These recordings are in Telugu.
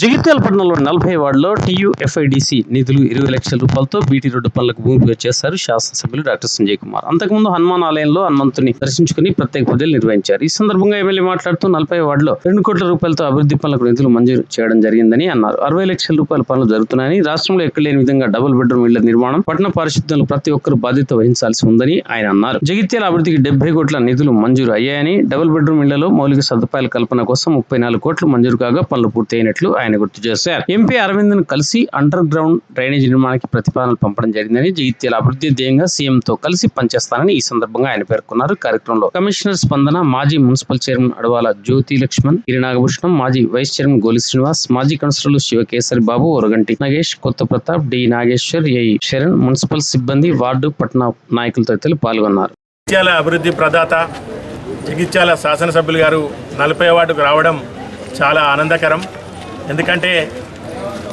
జగిత్యాల పట్టణంలో నలభై వార్డులో టీయూఎఫ్ఐడిసి నిధులు ఇరవై లక్షల రూపాయలతో బీటీ రోడ్డు పనులకు భూమి పూజ చేశారు శాసనసభ్యులు డాక్టర్ సంజయ్ కుమార్. అంతకుముందు హనుమాన్ ఆలయంలో హనుమంతుని దర్శించుకుని ప్రత్యేక పూజలు నిర్వహించారు. ఈ సందర్భంగా ఎమ్మెల్యే మాట్లాడుతూ నలభై వార్డులో రెండు కోట్ల రూపాయలతో అభివృద్ధి పనులకు నిధులు మంజూరు చేయడం జరిగిందని అన్నారు. అరవై లక్షల రూపాయల పనులు జరుగుతున్నాయని రాష్ట్రంలో ఎక్కడ లేని విధంగా డబుల్ బెడ్రూమ్ ఇళ్ళ నిర్మాణం పట్టణ పారిశుద్ధ్యంలో ప్రతి ఒక్కరు బాధ్యత వహించాల్సి ఉందని ఆయన అన్నారు. జగిత్యాల అభివృద్ధికి డెబ్బై కోట్ల నిధులు మంజూరు అయ్యాయని డబుల్ బెడ్రూమ్ ఇళ్ళలో మౌలిక సదుపాయాల కల్పన కోసం ముప్పై నాలుగు కోట్లు మంజూరు కాగా పనులు పూర్తయినట్లు ఆయన ఆయన గుర్తు చేశారు. ఎంపీ అరవింద్ను కలిసి అండర్ గ్రౌండ్ డ్రైనేజ్ నిర్మాణానికి ప్రతిపాదనలు పంపడం జరిగిందని జగిత్యాల అభివృద్ధి ధ్యేయంగా సీఎంతో కలిసి పనిచేస్తానని ఈ సందర్భంగా ఆయన పేర్కొన్నారు. కార్యక్రమంలో కమిషనర్ స్పందన మాజీ మున్సిపల్ చైర్మన్ అడవాల జ్యోతి లక్ష్మణ్ గిరి నాగభూషణం మాజీ వైస్ చైర్మన్ గోలి శ్రీనివాస్ మాజీ కౌన్సిలర్లు శివకేసరి Babu Oraganti Nagesh Kotha Pratap D Nageshwar A Saran municipal సిబ్బంది వార్డు పట్టణ నాయకుల తదితరులు పాల్గొన్నారు. జగిత్యాల అభివృద్ధి ప్రదాత జగిత్యాల శాసనసభ్యులు గారు నలభై వార్డుకు రావడం చాలా ఆనందకరం. ఎందుకంటే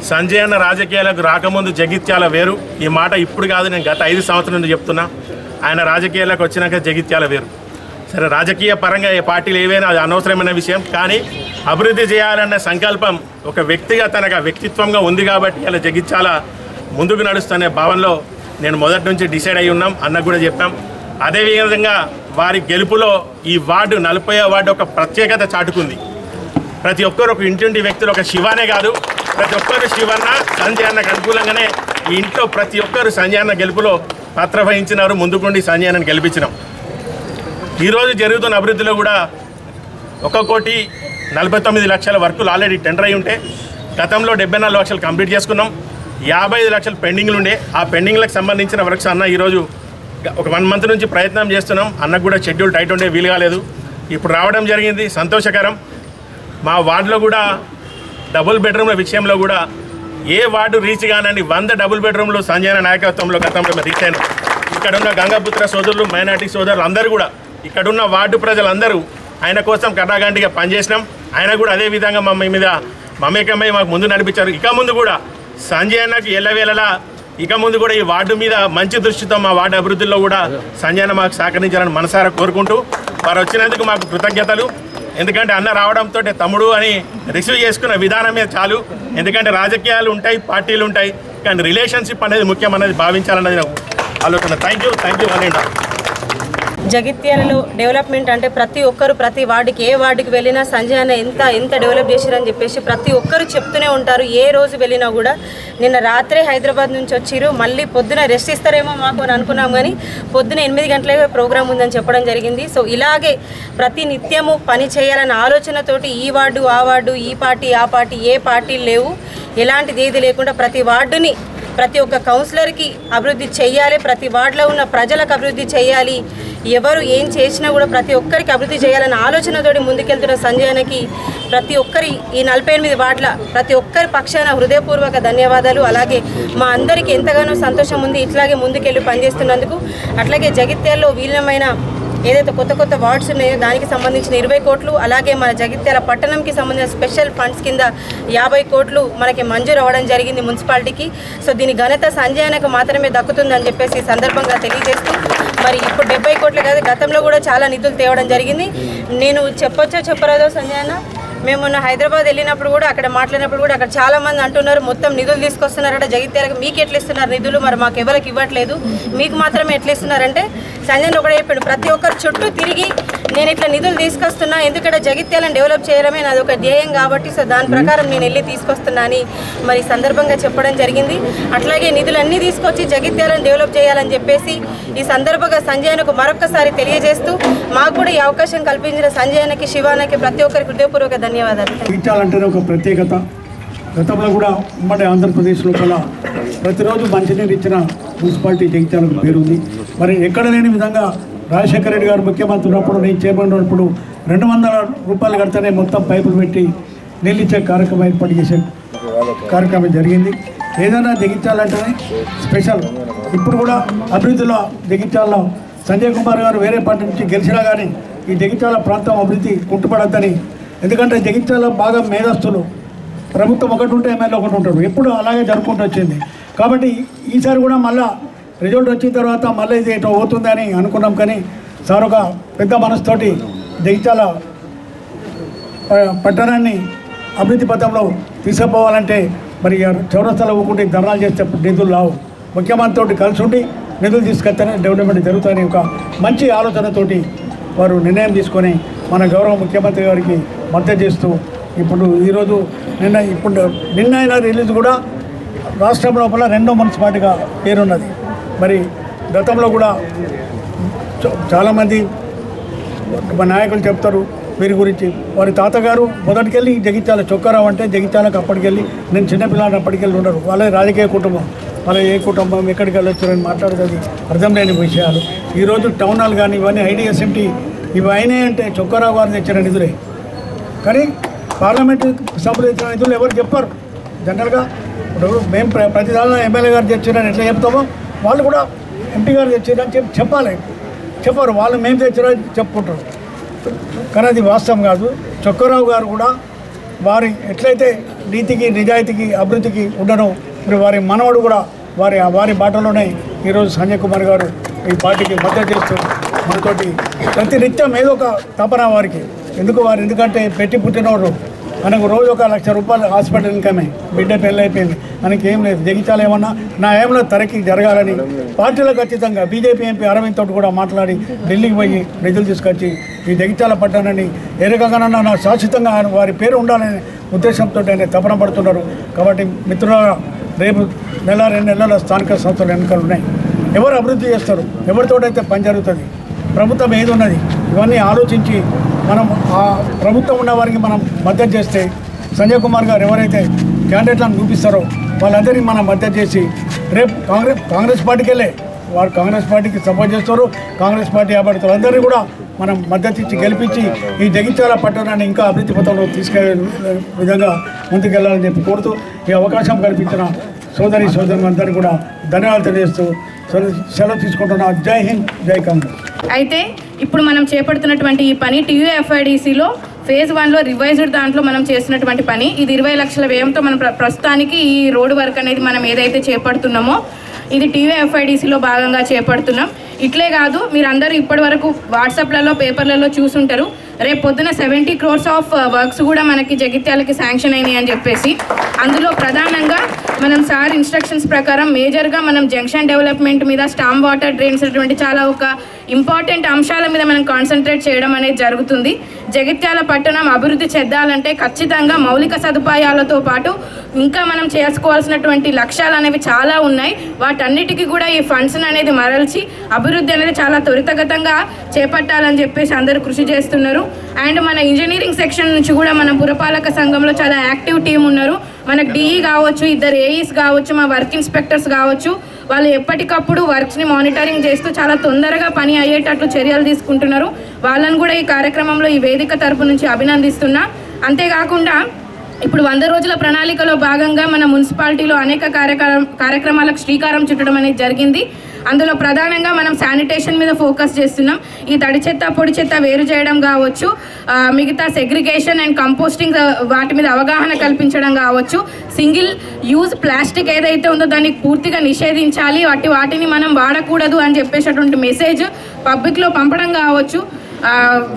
సంజయ్ అన్న రాజకీయాలకు రాకముందు జగిత్యాల వేరు. ఈ మాట ఇప్పుడు కాదు నేను గత ఐదు సంవత్సరాల నుండి చెప్తున్నా. ఆయన రాజకీయాలకు వచ్చినాక జగిత్యాల వేరు. సరే రాజకీయ పరంగా ఏ పార్టీలు ఏవైనా అది అనవసరమైన విషయం కానీ అభివృద్ధి చేయాలన్న సంకల్పం ఒక వ్యక్తిగా తనగా వ్యక్తిత్వంగా ఉంది కాబట్టి అలా జగిత్యాల ముందుకు నడుస్తున్న భావనలో నేను మొదటి నుంచి డిసైడ్ అయి ఉన్నాం అన్నకు కూడా చెప్పాం. అదేవిధంగా వారి గెలుపులో ఈ వార్డు నలభై వార్డు ఒక ప్రత్యేకత చాటుకుంది. ప్రతి ఒక్కరు ఒక ఇంటింటి వ్యక్తులు ఒక శివానే కాదు. ప్రతి ఒక్కరు శివన్న సంజయ్ అన్నకు అనుకూలంగానే ఈ ఇంట్లో ప్రతి ఒక్కరు సంజయ్ అన్న గెలుపులో పాత్ర వహించినారు. ముందుకుండి సంజయ్ అన్నను గెలిపించినాం. ఈరోజు జరుగుతున్న అభివృద్ధిలో కూడా ఒక కోటి నలభై తొమ్మిది లక్షల వర్కులు ఆల్రెడీ టెండర్ అయి ఉంటే గతంలో డెబ్బై నాలుగు లక్షలు కంప్లీట్ చేసుకున్నాం. యాభై ఐదు లక్షలు పెండింగ్లు ఉండే ఆ పెండింగ్లకు సంబంధించిన వర్క్స్ అన్న ఈరోజు ఒక వన్ మంత్ నుంచి ప్రయత్నం చేస్తున్నాం. అన్నకు కూడా షెడ్యూల్ టైట్ ఉండే వీలు కాలేదు. ఇప్పుడు రావడం జరిగింది. సంతోషకరం. మా వార్డులో కూడా డబుల్ బెడ్రూమ్ల విషయంలో కూడా ఏ వార్డు రీచ్ కానని వంద డబుల్ బెడ్రూమ్లు సంజయన నాయకత్వంలో గతంలో రీచ్ అయిన. ఇక్కడ ఉన్న గంగాపుత్ర సోదరులు మైనార్టీ సోదరులు అందరూ కూడా ఇక్కడున్న వార్డు ప్రజలందరూ ఆయన కోసం కటాగంటిగా పనిచేసినాం. ఆయన కూడా అదే విధంగా మమ్మీ మీద మమేకమై మాకు ముందు నడిపించారు. ఇక ముందు కూడా సంజయ్ అన్నకు ఎల్లవేళలా ఇక ముందు కూడా ఈ వార్డు మీద మంచి దృష్టితో మా వార్డు అభివృద్ధిలో కూడా సంజయ్ అన్న మాకు సహకరించాలని మనసారా కోరుకుంటూ వారు వచ్చినందుకు మాకు కృతజ్ఞతలు. ఎందుకంటే అన్న రావడంతో తమ్ముడు అని రిసీవ్ చేసుకున్న విధానమే చాలు. ఎందుకంటే రాజకీయాలు ఉంటాయి పార్టీలు ఉంటాయి కానీ రిలేషన్షిప్ అనేది ముఖ్యం అనేది భావించాలన్నది నాకు ఆలోచన. థ్యాంక్ యూ థ్యాంక్ యూ అని జగిత్యాలలో డెవలప్మెంట్ అంటే ప్రతి ఒక్కరు ప్రతి వార్డుకి ఏ వార్డుకి వెళ్ళినా సంజయ్ అన్న ఎంత ఎంత డెవలప్ చేశారని చెప్పేసి ప్రతి ఒక్కరు చెప్తూనే ఉంటారు. ఏ రోజు వెళ్ళినా కూడా నిన్న రాత్రే హైదరాబాద్ నుంచి వచ్చిరు మళ్ళీ పొద్దున రెస్ట్ ఇస్తారేమో మాకు అని అనుకున్నాం కానీ పొద్దున ఎనిమిది గంటలకే ప్రోగ్రామ్ ఉందని చెప్పడం జరిగింది. సో ఇలాగే ప్రతి నిత్యము పని చేయాలన్న ఆలోచనతోటి ఈ వార్డు ఆ వార్డు ఈ పార్టీ ఆ పార్టీ ఏ పార్టీలు లేవు. ఎలాంటిది ఏది లేకుండా ప్రతి వార్డుని ప్రతి ఒక్క కౌన్సిలర్కి అభివృద్ధి చేయాలి. ప్రతి వార్డులో ఉన్న ప్రజలకు అభివృద్ధి చేయాలి. ఎవరు ఏం చేసినా కూడా ప్రతి ఒక్కరికి అభివృద్ధి చేయాలన్న ఆలోచనతోటి ముందుకెళ్తున్న సంజయనకి ప్రతి ఒక్కరి ఈ నలభై ఎనిమిది వార్డుల ప్రతి ఒక్కరి పక్షాన హృదయపూర్వక ధన్యవాదాలు. అలాగే మా అందరికీ ఎంతగానో సంతోషం ఉంది. ఇట్లాగే ముందుకెళ్ళి పనిచేస్తున్నందుకు అట్లాగే జగిత్యాల్లో వీలమైన ఏదైతే కొత్త కొత్త వార్డ్స్ ఉన్నాయో దానికి సంబంధించిన ఇరవై కోట్లు అలాగే మన జగిత్యాల పట్టణంకి సంబంధించిన స్పెషల్ ఫండ్స్ కింద యాభై కోట్లు మనకి మంజూరు అవ్వడం జరిగింది మున్సిపాలిటీకి. సో దీని ఘనత సంజయ్ మాత్రమే దక్కుతుందని చెప్పేసి ఈ సందర్భంగా తెలియజేస్తూ మరి ఇప్పుడు డెబ్బై కోట్లు కాదు గతంలో కూడా చాలా నిధులు తేవడం జరిగింది. నేను చెప్పొచ్చో చెప్పరాదో సంజయ్ మేము హైదరాబాద్ వెళ్ళినప్పుడు కూడా అక్కడ మాట్లాడినప్పుడు కూడా అక్కడ చాలా మంది అంటున్నారు మొత్తం నిధులు తీసుకొస్తున్నారట జగిత్యాలకు మీకు ఎట్లా ఇస్తున్నారు నిధులు? మరి మాకు ఎవరికి ఇవ్వట్లేదు. మీకు మాత్రమే ఎట్లా ఇస్తున్నారంటే సంజయ్ ఒకటే చెప్పాడు ప్రతి ఒక్కరు చుట్టూ తిరిగి నేను ఇట్లా నిధులు తీసుకొస్తున్నా ఎందుకంటే జగిత్యాలను డెవలప్ చేయడమే నాది ఒక ధ్యేయం కాబట్టి సో దాని ప్రకారం నేను వెళ్ళి తీసుకొస్తున్నా అని మరి సందర్భంగా చెప్పడం జరిగింది. అట్లాగే నిధులు అన్నీ తీసుకొచ్చి జగిత్యాలను డెవలప్ చేయాలని చెప్పేసి ఈ సందర్భంగా సంజయనకు మరొకసారి తెలియజేస్తూ మాకు కూడా ఈ అవకాశం కల్పించిన సంజయనకి శివానకి ప్రతి ఒక్కరికి హృదయపూర్వక ధన్యవాదాలు. జగిత్యాలంటేనే ఒక ప్రత్యేకత. గతంలో కూడా ఉమ్మడి ఆంధ్రప్రదేశ్లో కల ప్రతిరోజు మంచినీరు ఇచ్చిన మున్సిపాలిటీ జగిత్యాలకు పేరుంది. మరి ఎక్కడ లేని విధంగా రాజశేఖర రెడ్డి గారు ముఖ్యమంత్రి ఉన్నప్పుడు నేను చైర్మన్ ఉన్నప్పుడు రెండు వందల రూపాయలు కడితేనే మొత్తం పైపులు పెట్టి నీళ్ళు ఇచ్చే కార్యక్రమం ఏర్పాటు చేసే కార్యక్రమం జరిగింది. ఏదైనా జగించాలంటేనే స్పెషల్. ఇప్పుడు కూడా అభివృద్ధిలో జగించాలలో సంజయ్ కుమార్ గారు వేరే పార్టీ నుంచి గెలిచినా కానీ ఈ జగిత్యాల ప్రాంతం అభివృద్ధి కుంటుపడద్దని ఎందుకంటే జగిత్యాల బాగా మేధస్తులు ప్రభుత్వం ఒకటి ఉంటే ఎమ్మెల్యే ఒకటి ఉంటాడు. ఎప్పుడు అలాగే జరుపుకుంటూ వచ్చింది. కాబట్టి ఈసారి కూడా మళ్ళా రిజల్ట్ వచ్చిన తర్వాత మళ్ళీ ఇది ఏటో అవుతుందని అనుకున్నాం కానీ సార్ ఒక పెద్ద మనసుతోటి జగిత్యాల ప- పట్టణాన్ని అభివృద్ధి పథంలో తీసుకుపోవాలంటే మరి చౌరస్తాలో ఊకుంటే ధర్నాలు చేస్తే నిధులు రావు. ముఖ్యమంత్రితో కలిసి ఉండి నిధులు తీసుకొస్తేనే డెవలప్మెంట్ జరుగుతుందని ఒక మంచి ఆలోచనతోటి వారు నిర్ణయం తీసుకొని మన గౌరవ ముఖ్యమంత్రి గారికి మద్దతు చేస్తూ ఇప్పుడు ఈరోజు నిన్న ఇప్పుడు నిన్న అయిన రిలీజ్ కూడా రాష్ట్రం లోపల రెండో మున్సిపాలిటీగా పేరున్నది. మరి గతంలో కూడా చ- చాలామంది మా నాయకులు చెప్తారు వీరి గురించి. వారి తాతగారు మొదటికెళ్ళి జగిత్యాల చొక్కారావు అంటే జగిత్యాలకు అప్పటికెళ్ళి నేను చిన్నపిల్లని అప్పటికెళ్ళి ఉండరు. వాళ్ళ రాజకీయ కుటుంబం. వాళ్ళ ఏ కుటుంబం ఎక్కడికి వెళ్ళొచ్చారని మాట్లాడుతుంది అర్థం లేని విషయాలు. ఈరోజు టౌన్ హాల్ కానీ ఇవన్నీ ఐడిఎస్ఎంటీ ఇవి అయినాయి అంటే చొక్కారావు గారు తెచ్చిన నిధులే. కానీ పార్లమెంటు సభలు తెచ్చిన నిధులు ఎవరు చెప్పారు. జనరల్గా ఇప్పుడు మేము ప్ర- ప్రతి దానిలో ఎమ్మెల్యే గారు తెచ్చారని ఎట్లా చెప్తామో వాళ్ళు కూడా ఎంపీ గారు తెచ్చారని చెప్పి చెప్పాలి. చెప్పారు. వాళ్ళు మేము తెచ్చారని చెప్పుకుంటారు. కానీ అది వాస్తవం కాదు. చొక్కరావు గారు కూడా వారి ఎట్లయితే నీతికి నిజాయితీకి అభివృద్ధికి ఉండడం మరి వారి మనవడు కూడా వారి వారి బాటలోనే ఈరోజు సంజయ్ కుమార్ గారు ఈ పార్టీకి మద్దతు చేస్తున్నారు మనతోటి ప్రతి నిత్యం ఏదో ఒక తపన వారికి. ఎందుకు వారు ఎందుకంటే పెట్టి పుట్టినవారు మనకు రోజు ఒక లక్ష రూపాయలు హాస్పిటల్ ఇన్కమే. బిడ్డ పెళ్ళి అయిపోయింది మనకి ఏం లేదు. జగిత్యాల ఏమన్నా? నా ఏమైనా తరకి జరగాలని. పార్టీలకు ఖచ్చితంగా బీజేపీ ఎంపీ అరవింద్ తోటి కూడా మాట్లాడి ఢిల్లీకి పోయి నిధులు తీసుకొచ్చి ఈ జగిత్యాల పట్టానని ఏ రకంగానన్నా నా శాశ్వతంగా వారి పేరు ఉండాలనే ఉద్దేశంతో ఆయన తపన పడుతున్నారు. కాబట్టి మిత్రుల రేపు నెల రెండు నెలల స్థానిక సంస్థల ఎన్నికలు ఉన్నాయి. ఎవరు అభివృద్ధి చేస్తారు? ఎవరితోటైతే పని జరుగుతుంది? ప్రభుత్వం ఏది ఉన్నది? ఇవన్నీ ఆలోచించి మనం ఆ ప్రభుత్వం ఉన్న వారికి మనం మద్దతు చేస్తే సంజయ్ కుమార్ గారు ఎవరైతే క్యాండిడేట్లను చూపిస్తారో వాళ్ళందరినీ మనం మద్దతు చేసి రేపు కాంగ్రెస్ కాంగ్రెస్ పార్టీకి వెళ్ళే వారు కాంగ్రెస్ పార్టీకి సపోర్ట్ చేస్తారు. కాంగ్రెస్ పార్టీ అభ్యర్థులు అందరినీ కూడా మనం మద్దతు ఇచ్చి గెలిపించి ఈ జగిత్యాల పట్టణాన్ని ఇంకా అభివృద్ధి పథంలో తీసుకెళ్ళే విధంగా ముందుకెళ్ళాలని చెప్పి కోరుతూ ఈ అవకాశం కల్పించిన సోదరి సోదరులందరినీ కూడా ధన్యవాదాలు తెలియజేస్తూ సెలవు- తీసుకుంటున్నా. జై హింద్ జై కాంగ్రెస్ అయితే ఇప్పుడు మనం చేపడుతున్నటువంటి ఈ పని టీయూఎఫ్ఐడిసిలో ఫేజ్ వన్లో రివైజ్డ్ దాంట్లో మనం చేస్తున్నటువంటి పని. ఇది ఇరవై లక్షల వ్యయంతో మనం ప్ర- ప్రస్తుతానికి ఈ రోడ్డు వర్క్ అనేది మనం ఏదైతే చేపడుతున్నామో ఇది టీయూఎఫ్ఐడిసిలో భాగంగా చేపడుతున్నాం. ఇట్లే కాదు మీరు అందరూ ఇప్పటి వరకు వాట్సాప్లలో పేపర్లలో చూసుంటారు. రేపు పొద్దున సెవెంటీ క్రోర్స్ ఆఫ్ వర్క్స్ కూడా మనకి జగిత్యాలకి శాంక్షన్ అయినాయి అని చెప్పేసి అందులో ప్రధానంగా మనం సార్ ఇన్స్ట్రక్షన్స్ ప్రకారం మేజర్గా మనం జంక్షన్ డెవలప్మెంట్ మీద స్టామ్ వాటర్ డ్రైన్స్ అటువంటి చాలా ఒక ఇంపార్టెంట్ అంశాల మీద మనం కాన్సన్ట్రేట్ చేయడం అనేది జరుగుతుంది. జగిత్యాల పట్టణం అభివృద్ధి చెందాలంటే ఖచ్చితంగా మౌలిక సదుపాయాలతో పాటు ఇంకా మనం చేసుకోవాల్సినటువంటి లక్ష్యాలు అనేవి చాలా ఉన్నాయి. వాటన్నిటికీ కూడా ఈ ఫండ్స్ని అనేది మరల్చి అభివృద్ధి అనేది చాలా త్వరితగతంగా చేపట్టాలని చెప్పేసి అందరూ కృషి చేస్తున్నారు. అండ్ మన ఇంజనీరింగ్ సెక్షన్ నుంచి కూడా మన పురపాలక సంఘంలో చాలా యాక్టివ్ టీం ఉన్నారు. మనకు డిఈ కావచ్చు ఇద్దరు ఏఈస్ కావచ్చు మా వర్క్ ఇన్స్పెక్టర్స్ కావచ్చు వాళ్ళు ఎప్పటికప్పుడు వర్క్స్ని మానిటరింగ్ చేస్తూ చాలా తొందరగా పని అయ్యేటట్లు చర్యలు తీసుకుంటున్నారు. వాళ్ళని కూడా ఈ కార్యక్రమంలో ఈ వేదిక తరపు నుంచి అభినందిస్తున్నా. అంతేకాకుండా ఇప్పుడు వంద రోజుల ప్రణాళికలో భాగంగా మన మున్సిపాలిటీలో అనేక కార్యక్రమ కార్యక్రమాలకు శ్రీకారం చుట్టడం అనేది జరిగింది. అందులో ప్రధానంగా మనం శానిటేషన్ మీద ఫోకస్ చేస్తున్నాం. ఈ తడి చెత్త పొడి చెత్త వేరు చేయడం కావచ్చు మిగతా సెగ్రిగేషన్ అండ్ కంపోస్టింగ్ వాటి మీద అవగాహన కల్పించడం కావచ్చు సింగిల్ యూజ్ ప్లాస్టిక్ ఏదైతే ఉందో దాన్ని పూర్తిగా నిషేధించాలి వాటి వాటిని మనం వాడకూడదు అని చెప్పేటటువంటి మెసేజ్ పబ్లిక్లో పంపడం కావచ్చు.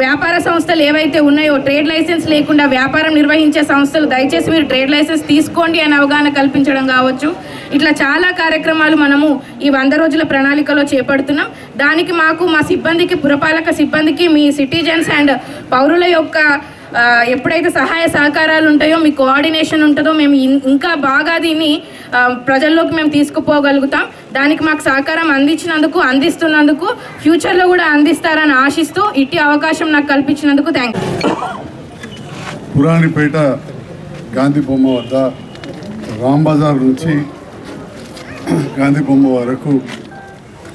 వ్యాపార సంస్థలు ఏవైతే ఉన్నాయో ట్రేడ్ లైసెన్స్ లేకుండా వ్యాపారం నిర్వహించే సంస్థలు దయచేసి మీరు ట్రేడ్ లైసెన్స్ తీసుకోండి అని అవగాహన కల్పించడం కావచ్చు. ఇట్లా చాలా కార్యక్రమాలు మనము ఈ వంద రోజుల ప్రణాళికలో చేపడుతున్నాం. దానికి మాకు మా సిబ్బందికి పురపాలక సిబ్బందికి మీ సిటిజన్స్ అండ్ పౌరుల యొక్క ఎప్పుడైతే సహాయ సహకారాలు ఉంటాయో మీ కోఆర్డినేషన్ ఉంటుందో మేము ఇంకా బాగా దీన్ని ప్రజల్లోకి మేము తీసుకుపోగలుగుతాం. దానికి మాకు సహకారం అందించినందుకు అందిస్తున్నందుకు ఫ్యూచర్లో కూడా అందిస్తారని ఆశిస్తూ ఇట్టి అవకాశం నాకు కల్పించినందుకు థ్యాంక్ యూ పురాణిపేట గాంధీ బొమ్మ వద్ద రాంబజార్ నుంచి గాంధీ బొమ్మ వరకు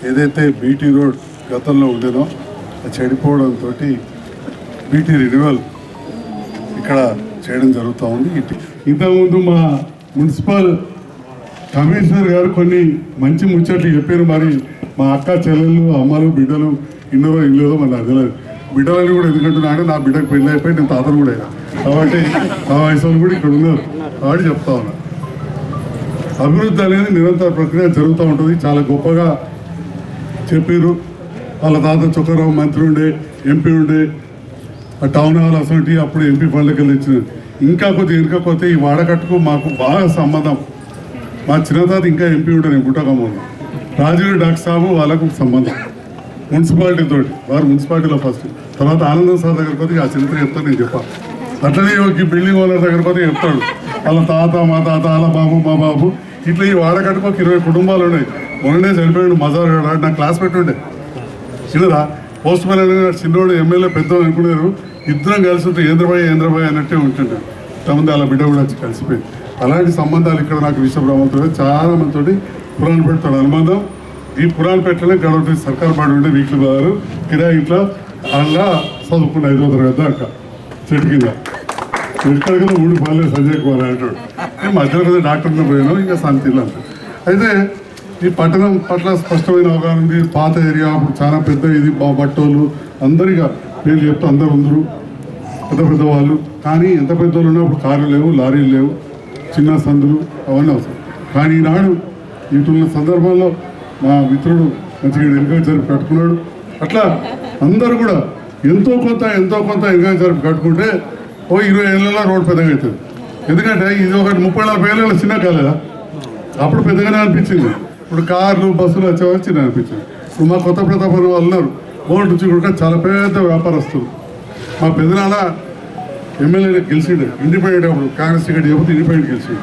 ఏదైతే బీటీ రోడ్ గతంలో ఉండేదో అది చెడిపోవడంతో బీటీ రినివల్ ఇక్కడ చేయడం జరుగుతూ ఉంది. ఇంతకుముందు మా మున్సిపల్ కమిషనర్ గారు కొన్ని మంచి ముచ్చట్లు చెప్పారు మరి. మా అక్క చెల్లెళ్ళు అమ్మలు బిడ్డలు ఇన్నోరో ఇల్లుదో మరి అర్థలేదు బిడ్డలని కూడా ఎందుకంటున్నా అంటే నా బిడ్డకు పెళ్ళి అయిపోయి నేను తాతను కూడా అయినా. కాబట్టి ఆ వయసు కూడా ఇక్కడ ఉన్నారు. కాబట్టి చెప్తా ఉన్నా. అభివృద్ధి అనేది నిరంతర ప్రక్రియ జరుగుతూ ఉంటుంది. చాలా గొప్పగా చెప్పారు వాళ్ళ తాత చొక్కరావు మంత్రి ఉండే ఎంపీ ఉండే. ఆ టౌన్ హాల్ అసలు అప్పుడు ఎంపీ ఫండ్లకి వెళ్ళి ఇచ్చిన ఇంకా కొద్దిగా ఈ వాడకట్టుకు మాకు బాగా సంబంధం. మా చిన్నతాత ఇంకా ఎంపీ ఉంటారు గుట్టకమ్మలో రాజీవ్ డాక్టర్ సాబు వాళ్ళకు సంబంధం. మున్సిపాలిటీ తోటి వారు మున్సిపాలిటీలో ఫస్ట్ తర్వాత ఆనందం సార్ దగ్గర పోతే ఆ చరిత్ర చెప్తాను నేను చెప్పాను అట్లనే ఈ బిల్డింగ్ ఓనర్ దగ్గర పోతే చెప్తాడు. వాళ్ళ తాత మా తాత వాళ్ళ బాబు మా బాబు. ఇట్లా ఈ వాడకట్టుకు ఒక ఇరవై కుటుంబాలు ఉన్నాయి. మొన్ననే చనిపోయాడు మజార్ గాడు నా క్లాస్ పెట్టుండే చిన్నదా? పోస్ట్ మ్యాన్ అనే చిన్నోడు ఎమ్మెల్యే పెద్ద అనుకున్నారు. ఇద్దరం కలిసి ఉంటే ఏంద్రబాయ్ ఏంద్రబాయ్ అన్నట్టే ఉంటుండే. తమంది అలా బిడ్డ కూడా వచ్చి కలిసిపోయింది అలాంటి సంబంధాలు ఇక్కడ నాకు విశ్వబ్రహ్మతో చాలా మందితోటి పురాణ పెడతాడు అనుబంధం ఈ పురాణ పెట్టలే గడవటి సర్కార్ బాడి ఉండే వీక్లీ బాగారు కిరాయి ఇంట్లో అలా చదువుకున్న ఐదో తరగతి దాకా చెట్టు కింద. చెట్టు కింద ఊడి పాలే సంజయ్ కుమార్ అంటాడు. మేము మధ్యలో కదా డాక్టర్ని పోయినాం ఇంకా సంతిలో అయితే ఈ పట్టణం పట్ల స్పష్టమైన అవగాహన ఉంది. పాత ఏరియా అప్పుడు చాలా పెద్ద ఇది బట్టోళ్ళు అందరిగా పేర్లు చెప్తే అందరు ఉందరు. పెద్ద పెద్ద వాళ్ళు. కానీ ఎంత పెద్ద ఉన్నా ఉన్నప్పుడు కార్లు లేవు లారీలు లేవు చిన్న సందులు అవన్నీ అవసరం. కానీ ఈనాడు ఇటున్న సందర్భంలో మా మిత్రుడు మంచిగా వెనుక కట్టుకున్నాడు. అట్లా అందరూ కూడా ఎంతో కొంత ఎంతో కొంత వెనుక జరిపి కట్టుకుంటే ఓ ఇరవై ఏళ్ళలో రోడ్ పెద్దగా అవుతుంది. ఎందుకంటే ఇది ఒకటి ముప్పై నలభై ఏళ్ళ చిన్న కాలేదా అప్పుడు పెద్దగానే అనిపించింది. ఇప్పుడు కార్లు బస్సులు వచ్చేవారు చిన్న అనిపించింది. ఇప్పుడు మా కొత్త ప్రతాపం వాళ్ళు ఉన్నారు. బోర్డు నుంచి కూడా చాలా పెద్ద వ్యాపారస్తులు. మా పెద్దనాన్న ఎమ్మెల్యే గెలిచిండు. ఇండిపెండెంట్ అప్పుడు కాంగ్రెస్ టికెట్ చెబుతూ ఇండిపెండెంట్ గెలిచిండు.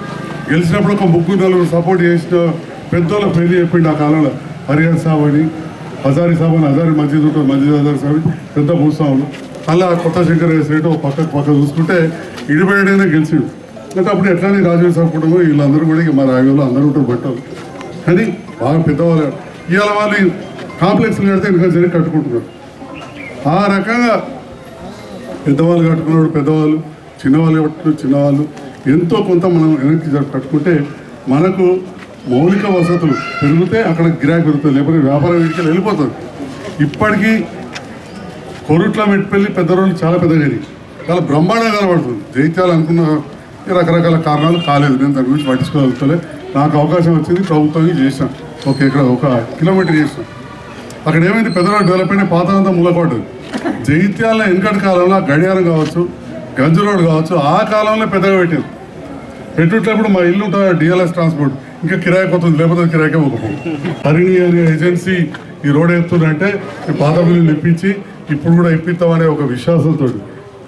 గెలిచినప్పుడు ఒక ముగ్గురు నలుగురు సపోర్ట్ చేసిన పెద్దోళ్ళ పేర్లు చెప్పిండు ఆ కాలంలో. హరిహర్ సాబ్ అని హజారి సాబ్ అని హజారి మస్జిద్ ఉంటుంది మస్జిద్ హజారి సాబ్ పెద్ద భూస్వాములు. అలా కొత్త శంకర్ వేసేట ఒక పక్కకు పక్క చూసుకుంటే ఇండిపెండెంట్ అయినా గెలిచిండు. అంటే అప్పుడు ఎట్లానే రాజీవ్ సాబ్ కుటుంబం వీళ్ళందరూ కూడా మా రాజులు అందరూ ఉంటారు బట్టలు. కానీ బాగా పెద్దవాళ్ళు. ఇవాళ వాళ్ళు కాంప్లెక్స్లు కడితే ఇంకా జరిగి కట్టుకుంటున్నారు. ఆ రకంగా పెద్దవాళ్ళు కట్టుకున్నప్పుడు పెద్దవాళ్ళు చిన్నవాళ్ళు కట్టుకున్న చిన్నవాళ్ళు ఎంతో కొంత మనం వెనక్కి కట్టుకుంటే మనకు మౌలిక వసతులు పెరిగితే అక్కడ గిరాకీ పెరుగుతుంది లేకపోతే వ్యాపారం వేడికలు వెళ్ళిపోతుంది. ఇప్పటికీ కొరుట్ల మెట్టిపల్లి పెద్ద రోజులు చాలా పెద్దగా చాలా బ్రహ్మాండంగా కనబడుతుంది. జైత్యాలు అనుకున్న రకరకాల కారణాలు కాలేదు. నేను దాని గురించి పట్టించుకోగలుగుతలే. నాకు అవకాశం వచ్చింది ప్రభుత్వం చేసాను ఒక ఇక్కడ ఒక కిలోమీటర్ చేసాం అక్కడ ఏమైంది? పెద్దవాడు డెవలప్ అయిన పాత అంతా మూలపడ్డది జైత్యాల వెనకటి కాలంలో గడియారం కావచ్చు గంజు రోడ్ కావచ్చు ఆ కాలంలో పెద్దగా పెట్టింది. పెట్టుట్లప్పుడు మా ఇల్లు ఉంటుంది డిఎల్ఎస్ ట్రాన్స్పోర్ట్ ఇంకా కిరాయి పోతుంది లేకపోతే కిరాయికే ఒక హరిణి అనే ఏజెన్సీ ఈ రోడ్ ఎత్తుందంటే ఈ పాత బిల్లులు ఇప్పించి ఇప్పుడు కూడా ఇప్పిస్తామనే ఒక విశ్వాసంతో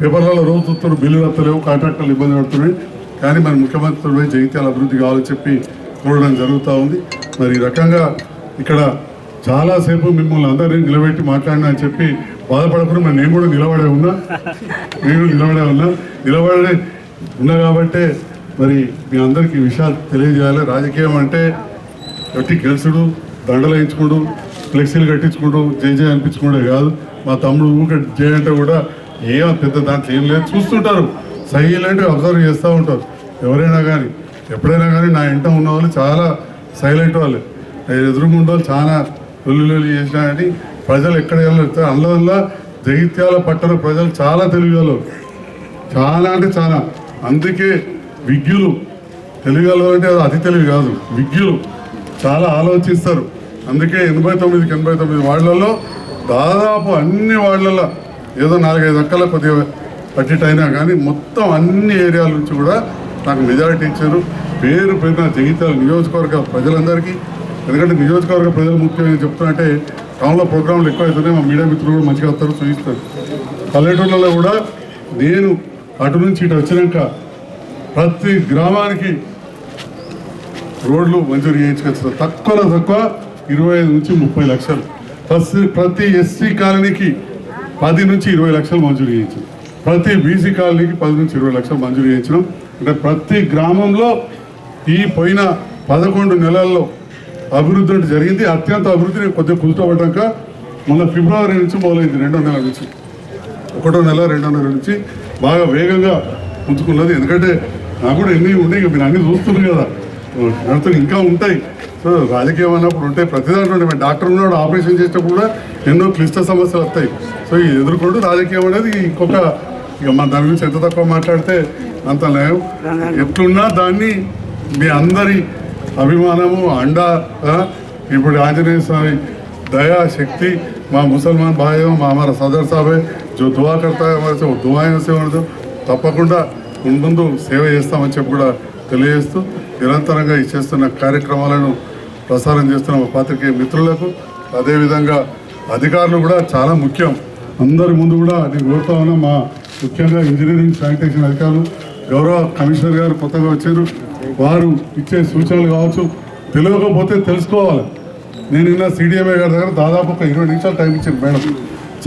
పేపర్లలో రోజు చూస్తున్నారు బిల్లులు వస్తలేవు కాంట్రాక్టర్లు ఇబ్బంది పడుతున్నాయి. కానీ మన ముఖ్యమంత్రి పోయి జగిత్యాల అభివృద్ధి కావాలని చెప్పి చూడడం జరుగుతూ ఉంది. మరి ఈ రకంగా ఇక్కడ చాలాసేపు మిమ్మల్ని అందరినీ నిలబెట్టి మాట్లాడినా అని చెప్పి బాధపడకుండా నేను కూడా నిలబడే ఉన్నా. నేను నిలబడే ఉన్నా. నిలబడే ఉన్నా కాబట్టే మరి మీ అందరికీ విషయాలు తెలియజేయాలి. రాజకీయం అంటే గట్టి గెలుచుడు దండలు ఫ్లెక్సీలు కట్టించుకుంటూ జై జై అనిపించుకోడే కాదు. మా తమ్ముడు ఊక జే అంటే కూడా ఏం పెద్ద దాంట్లో ఏం లేదు. చూస్తుంటారు. సైలెంట్గా అబ్జర్వ్ చేస్తూ ఉంటారు. ఎవరైనా కానీ ఎప్పుడైనా కానీ నా ఇంట ఉన్న వాళ్ళు చాలా సైలెంట్ వాళ్ళు. ఎదురుగుండే వాళ్ళు చాలా లొల్లి లొల్లి చేసినా కానీ ప్రజలు ఎక్కడ వెళ్ళారు. అందువల్ల జగిత్యాల పట్టణ ప్రజలు చాలా తెలివిగలరు చాలా అంటే చాలా. అందుకే విజ్ఞులు తెలుగులో అంటే అది అతి తెలివి కాదు. విజ్ఞులు చాలా ఆలోచిస్తారు. అందుకే ఎనభై తొమ్మిదికి ఎనభై తొమ్మిది వార్డులలో దాదాపు అన్ని వార్డులలో ఏదో నాలుగైదు అక్కల కొద్దిగా బడ్జెట్ అయినా కానీ మొత్తం అన్ని ఏరియాల నుంచి కూడా నాకు మెజారిటీ ఇచ్చారు. పేరు పేరున జగిత్యాల నియోజకవర్గ ప్రజలందరికీ. ఎందుకంటే నియోజకవర్గ ప్రజలు ముఖ్యంగా చెప్తున్నట్టే టౌన్లో ప్రోగ్రాంలు ఎక్కువ అవుతున్నాయి మా మీడియా మిత్రులు కూడా మంచిగా వస్తారు చూపిస్తారు పల్లెటూళ్ళలో కూడా నేను అటు నుంచి ఇటు వచ్చినాక ప్రతి గ్రామానికి రోడ్లు మంజూరు చేయించుకొచ్చారు తక్కువలో తక్కువ ఇరవై ఐదు నుంచి ముప్పై లక్షలు. ప్రతి ప్రతి ఎస్సీ కాలనీకి పది నుంచి ఇరవై లక్షలు మంజూరు చేయించాం. ప్రతి బీసీ కాలనీకి పది నుంచి ఇరవై లక్షలు మంజూరు చేయించినాం. అంటే ప్రతి గ్రామంలో ఈ పోయిన పదకొండు నెలల్లో అభివృద్ధి అంటే జరిగింది. అత్యంత అభివృద్ధిని కొద్దిగా కుదుటపడ్డాక మొన్న ఫిబ్రవరి నుంచి మొదలైంది రెండో నెల నుంచి. ఒకటో నెల రెండో నెల నుంచి బాగా వేగంగా ఉంచుకున్నది ఎందుకంటే నాకు కూడా ఎన్ని ఉన్నాయి మీరు అన్ని చూస్తున్నారు కదా. నడుతుంది ఇంకా ఉంటాయి. సో రాజకీయం అన్నప్పుడు ఉంటాయి ప్రతి దాంట్లో ఉంటాయి. డాక్టర్ ఉన్నాడు ఆపరేషన్ చేసేటప్పుడు కూడా ఎన్నో క్లిష్ట సమస్యలు వస్తాయి. సో ఈ ఎదుర్కొంటూ రాజకీయం అనేది ఇంకొక ఇక మన దాని గురించి ఎంత తక్కువ మాట్లాడితే అంత లేవు ఎట్లున్నా దాన్ని మీ అందరి అభిమానము అండ ఆ, ఇప్పుడు ఆంజనేయ స్వామి दया शक्ति माँ मुसलमान भाइयों माँ हमारा सदर साहब है जो दुआ करता है हमारे से वो दुआएं से हमारे से తప్పకుండా ముందు సేవ చేస్తామని చెప్పి కూడా తెలియజేస్తూ నిరంతరంగా ఈ చేస్తున్న కార్యక్రమాలను ప్రసారం చేస్తున్న మా పాత్రికేయ మిత్రులకు అదేవిధంగా అధికారులు కూడా చాలా ముఖ్యం అందరి ముందు కూడా నేను కోరుతా ఉన్నా మా ముఖ్యంగా ఇంజనీరింగ్ శానిటేషన్ అధికారులు గౌరవ కమిషనర్ గారు కొత్తగా వచ్చారు వారు ఇచ్చే సూచనలు కావచ్చు తెలియకపోతే తెలుసుకోవాలి. నేను నిన్న సిడిఎంఏ గారి దగ్గర దాదాపు ఒక ఇరవై నిమిషాలు టైం ఇచ్చాను మేడం.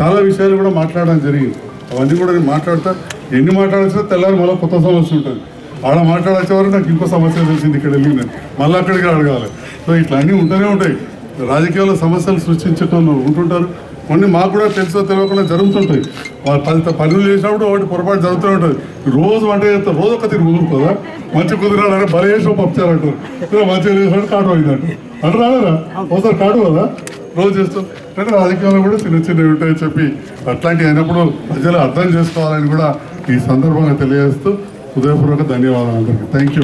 చాలా విషయాలు కూడా మాట్లాడడం జరిగింది. అవన్నీ కూడా నేను మాట్లాడతా. ఎన్ని మాట్లాడాల్సినా తెల్లారి మళ్ళీ కొత్త సమస్య ఉంటుంది. ఆడ మాట్లాడచ్చే వరకు నాకు ఇంకో సమస్య తెలిసింది ఇక్కడ వెళ్ళి నేను. మళ్ళీ అక్కడికి అడగాలి. సో ఇట్లా అన్నీ ఉంటూనే ఉంటాయి. రాజకీయాల్లో సమస్యలు సృష్టించడం ఉంటుంటారు. కొన్ని మాకు కూడా తెలుసో తెలియకుండా జరుగుతుంటాయి. వాళ్ళు పది పనులు చేసినప్పుడు ఒకటి పొరపాటు జరుగుతూ ఉంటుంది. రోజు వంట చేస్తారు రోజు ఒక తిరిగి కుదురుతుందా? మంచి కుదిరాడంటే బల చేసి పంపించారంటారు మంచిగా చేసినట్టు కాటు అయిందంట అంటే రాలేదా? ఒకసారి కాటు కదా రోజు చేస్తాం. అంటే రాజకీయాల్లో కూడా చిన్న చిన్నవి ఉంటాయని చెప్పి అట్లాంటివి అయినప్పుడు ప్రజలు అర్థం చేసుకోవాలని కూడా ఈ సందర్భంగా తెలియజేస్తూ హృదయపూర్వక ధన్యవాదాలు అందరికీ. Thank you